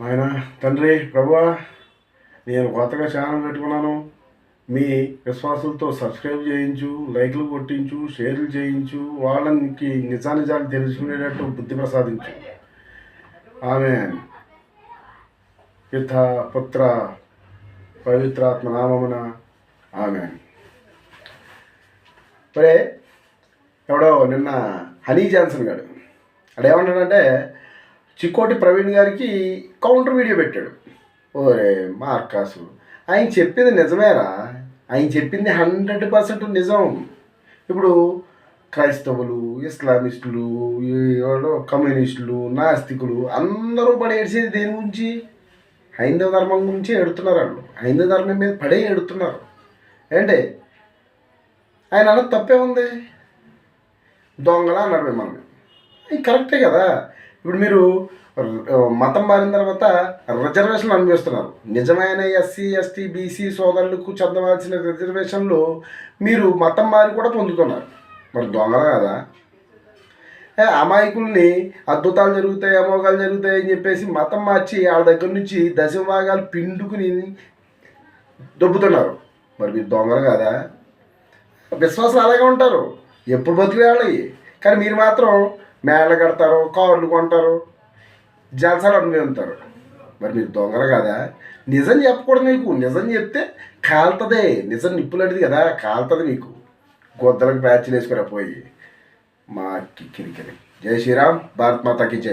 ఆయన తండ్రి ప్రభా నేను కొత్తగా ఛానల్ పెట్టుకున్నాను. మీ విశ్వాసులతో సబ్స్క్రైబ్ చేయించు లైక్లు కొట్టించు షేర్లు చేయించు వాళ్ళకి నిజానిజాలు తెలుసుకునేటట్టు బుద్ధి ప్రసాదించు. ఆమె పిత పుత్ర పవిత్రాత్మ నామమున ఆమె. ఇప్పుడే ఎవడో నిన్న హనీ జాన్సన్ గారు అక్కడ చిక్కోటి ప్రవీణ్ గారికి కౌంటర్ వీడియో పెట్టాడు. ఓరే మార్కాసు ఆయన చెప్పింది నిజమేరా? ఆయన చెప్పింది హండ్రెడ్ పర్సెంట్ నిజం. ఇప్పుడు క్రైస్తవులు ఇస్లామిస్టులు కమ్యూనిస్టులు నాస్తికులు అందరూ పడి ఏడ్చేది దేని గురించి? హైందవ ధర్మం గురించి ఎడుతున్నారు వాళ్ళు. హైందవ ధర్మం మీద పడే ఎడుతున్నారు ఏంటి? ఆయన అన్నది తప్పే ఉంది. దొంగలా అన్నాడు మిమ్మల్ని. కరెక్టే కదా. ఇప్పుడు మీరు మతం మారిన తర్వాత రిజర్వేషన్లు అనుభవిస్తున్నారు నిజమైన ఎస్సీ ఎస్టీ బీసీ సోదరులకు చెందవలసిన రిజర్వేషన్లు మీరు మతం మారి కూడా పొందుతున్నారు మరి దొంగలు కదా. అమాయకుల్ని అద్భుతాలు జరుగుతాయి అమోఘాలు జరుగుతాయి అని చెప్పేసి మతం మార్చి వాళ్ళ దగ్గర నుంచి దశభాగాలు పిండుకుని దొబ్బుతున్నారు. మరి మీరు దొంగలు కదా. విశ్వాసాలు అలాగే ఉంటారు. ఎప్పుడు బతికే వాళ్ళవి కానీ మీరు మాత్రం మేళ్ళ కడతారు కార్లు కొంటారు జలసాలు అనుభవిస్తారు మరి మీరు దొంగలు కదా నిజం చెప్పకూడదు మీకు. నిజం చెప్తే కాలుతుంది. నిజం నిప్పులాంటిది కదా కాలుతుంది మీకు. గొద్దలకు ప్యాచ్లు వేసుకురా పోయి. మా కిరికిరి. జై శ్రీరామ్ భారత్ మాతాకి జై.